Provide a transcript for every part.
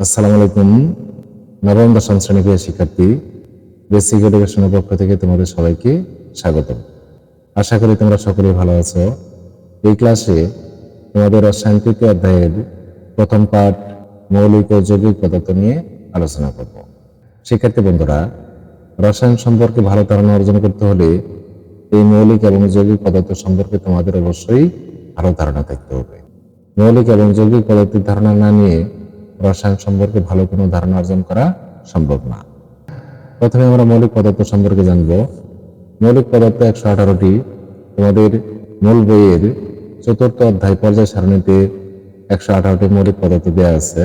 আসসালামু আলাইকুম নবম দশম শ্রেণি প্রিয় শিক্ষার্থী বেসিক এডুকেশনের পক্ষ থেকে তোমাদের সবাইকে স্বাগত আশা করি তোমরা সকলেই ভালো আছো। এই ক্লাসে তোমাদের তৃতীয় অধ্যায়ের প্রথম পাঠ মৌলিক ও যৌগিক পদার্থ নিয়ে আলোচনা করব। শিক্ষার্থী বন্ধুরা, রসায়ন সম্পর্কে ভালো ধারণা অর্জন করতে হলে এই মৌলিক এবং যৌগিক পদার্থ সম্পর্কে তোমাদের অবশ্যই ভালো ধারণা থাকতে হবে। মৌলিক এবং যৌগিক পদার্থের ধারণা না নিয়ে রসায়ন সম্পর্কে ভালো কোনো ধারণা অর্জন করা সম্ভব না। প্রথমে আমরা মৌলিক পদার্থ সম্পর্কে জানব। মৌলিক পদার্থ একশো আঠারোটি। তোমাদের মূল বইয়ের চতুর্থ অধ্যায় পর্যায় সারণীতে একশো আঠারোটি মৌলিক পদার্থ দেওয়া আছে।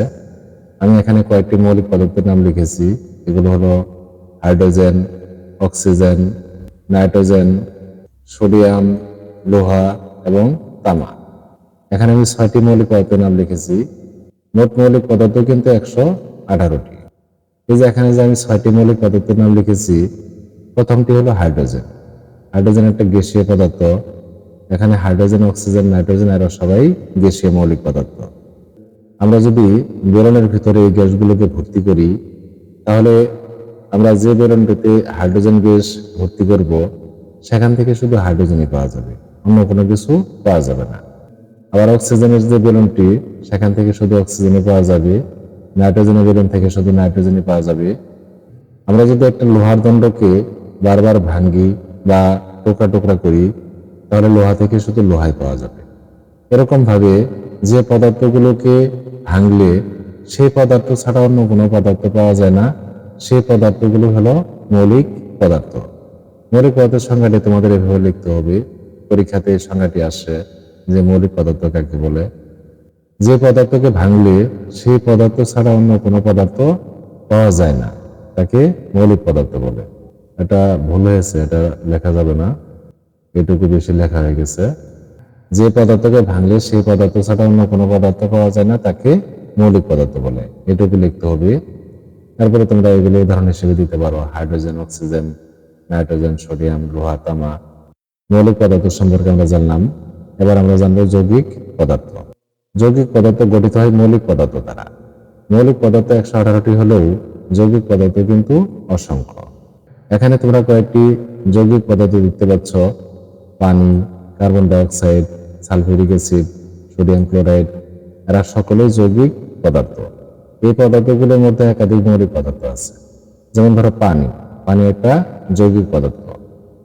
আমি এখানে কয়েকটি মৌলিক পদার্থের নাম লিখেছি। এগুলো হলো হাইড্রোজেন, অক্সিজেন, নাইট্রোজেন, সোডিয়াম, লোহা এবং তামা। এখানে আমি ছয়টি মৌলিক পদার্থের নাম লিখেছি। মোট মৌলিক পদার্থ কিন্তু একশো আঠারোটি। এই যে এখানে যে আমি ছয়টি মৌলিক পদার্থের নাম লিখেছি, প্রথমটি হলো হাইড্রোজেন। হাইড্রোজেন একটা গ্যাসীয় পদার্থ। এখানে হাইড্রোজেন, অক্সিজেন, নাইট্রোজেন এরা সবাই গ্যাসীয় মৌলিক পদার্থ। আমরা যদি বেলনের ভিতরে এই গ্যাসগুলোকে ভর্তি করি, তাহলে আমরা যে বেলনটিতে হাইড্রোজেন গ্যাস ভর্তি করব, সেখান থেকে শুধু হাইড্রোজেনই পাওয়া যাবে। অন্য কোনো কিছু পাওয়া যাবে না। আবার অক্সিজেনের যে বেলুনটি, সেখান থেকে শুধু অক্সিজেনই পাওয়া যাবে, নাইট্রোজেনের বেলুন থেকে শুধু নাইট্রোজেনই পাওয়া যাবে। আমরা যদি একটা লোহার দণ্ডকে বারবার ভাঙ্গি বা টুকরা টুকরা করি, তাহলে লোহা থেকে শুধু লোহাই পাওয়া যাবে। এরকম ভাবে যে পদার্থগুলোকে ভাঙলে, সেই পদার্থ ছাড়া অন্য কোনো পদার্থ পাওয়া যায় না। সেই পদার্থগুলো হলো মৌলিক পদার্থ। মৌলিক পদার্থের সংজ্ঞাটি তোমাদের এভাবে লিখতে হবে। পরীক্ষাতে এই সংজ্ঞাটি আসে যে মৌলিক পদার্থ কাকে বলে, যে পদার্থকে ভাঙলে সেই পদার্থ ছাড়া অন্য কোনো পদার্থ পাওয়া যায় না, তাকে মৌলিক পদার্থ বলে। এটা ভুল হয়েছে, এটা লেখা যাবে না। এটুকু বেশি লেখা হয়ে গেছে। যে পদার্থকে ভাঙলে সেই পদার্থ ছাড়া অন্য কোনো পদার্থ পাওয়া যায় না, তাকে মৌলিক পদার্থ বলে। এটুকু লিখতে হবে। তারপরে তোমরা এগুলো উদাহরণ হিসেবে দিতে পারো। হাইড্রোজেন, অক্সিজেন, নাইট্রোজেন, সোডিয়াম, লোহা, তামা। মৌলিক পদার্থ সম্পর্কে আমরা জানলাম। এবার আমরা জানব যৌগিক পদার্থ। যৌগিক পদার্থ গঠিত হয় মৌলিক পদার্থ দ্বারা। মৌলিক পদার্থ একশো আঠারোটি হলেও যৌগিক পদার্থ কিন্তু অসংখ্য। এখানে তোমরা কয়েকটি যৌগিক পদার্থ দেখতে পাচ্ছ। পানি, carbon dioxide, sulphuric acid, sodium chloride, এরা সকলেই যৌগিক পদার্থ। এই পদার্থগুলোর মধ্যে একাধিক মৌলিক পদার্থ আছে। যেমন ধরো পানি। পানি একটা যৌগিক পদার্থ।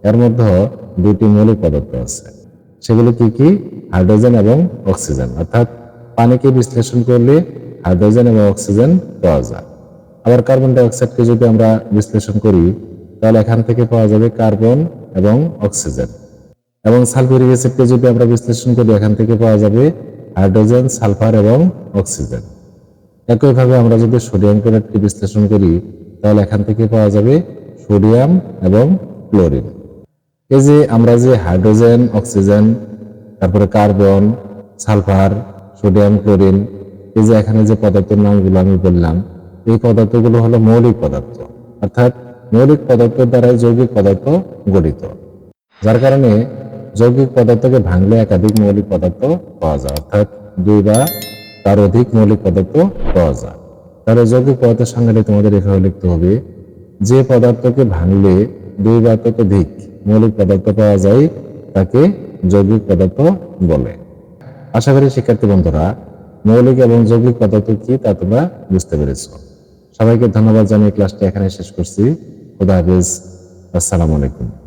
এর মধ্যে দুটি মৌলিক পদার্থ আছে। সেগুলো কি কি? হাইড্রোজেন এবং অক্সিজেন। অর্থাৎ পানিকে বিশ্লেষণ করলে হাইড্রোজেন এবং অক্সিজেন পাওয়া যায়। আবার কার্বন ডাইঅক্সাইডকে যদি আমরা বিশ্লেষণ করি, তাহলে এখান থেকে পাওয়া যাবে কার্বন এবং অক্সিজেন। এবং সালফিউরিক অ্যাসিডকে যদি আমরা বিশ্লেষণ করি, এখান থেকে পাওয়া যাবে হাইড্রোজেন, সালফার এবং অক্সিজেন। একইভাবে আমরা যদি সোডিয়াম ক্লোরাইডকে বিশ্লেষণ করি, তাহলে এখান থেকে পাওয়া যাবে সোডিয়াম এবং ক্লোরিন। এই যে আমরা যে হাইড্রোজেন, অক্সিজেন, তারপরে কার্বন, সালফার, সোডিয়াম, ক্লোরিন, এই যে এখানে যে পদার্থের নামগুলো আমি বললাম, এই পদার্থগুলো হলো মৌলিক পদার্থ। অর্থাৎ মৌলিক পদার্থের দ্বারাই যৌগিক পদার্থ গঠিত। যার কারণে যৌগিক পদার্থকে ভাঙলে একাধিক মৌলিক পদার্থ পাওয়া যায়। অর্থাৎ দুই বা তার অধিক মৌলিক পদার্থ পাওয়া যায়। তাহলে যৌগিক পদার্থের সংজ্ঞাটি তোমাদের এভাবে লিখতে হবে, যে পদার্থকে ভাঙলে দুই বা ততোধিক মৌলিক পদার্থ পাওয়া যায় তাকে যৌগিক পদার্থ বলে। আশা করি শিক্ষার্থী বন্ধুরা, মৌলিক এবং যৌগিক পদার্থ কি তা তোমরা বুঝতে পেরেছ। সবাইকে ধন্যবাদ জানিয়ে ক্লাসটা এখানে শেষ করছি। খুদা হাফিজ। আসসালামু আলাইকুম।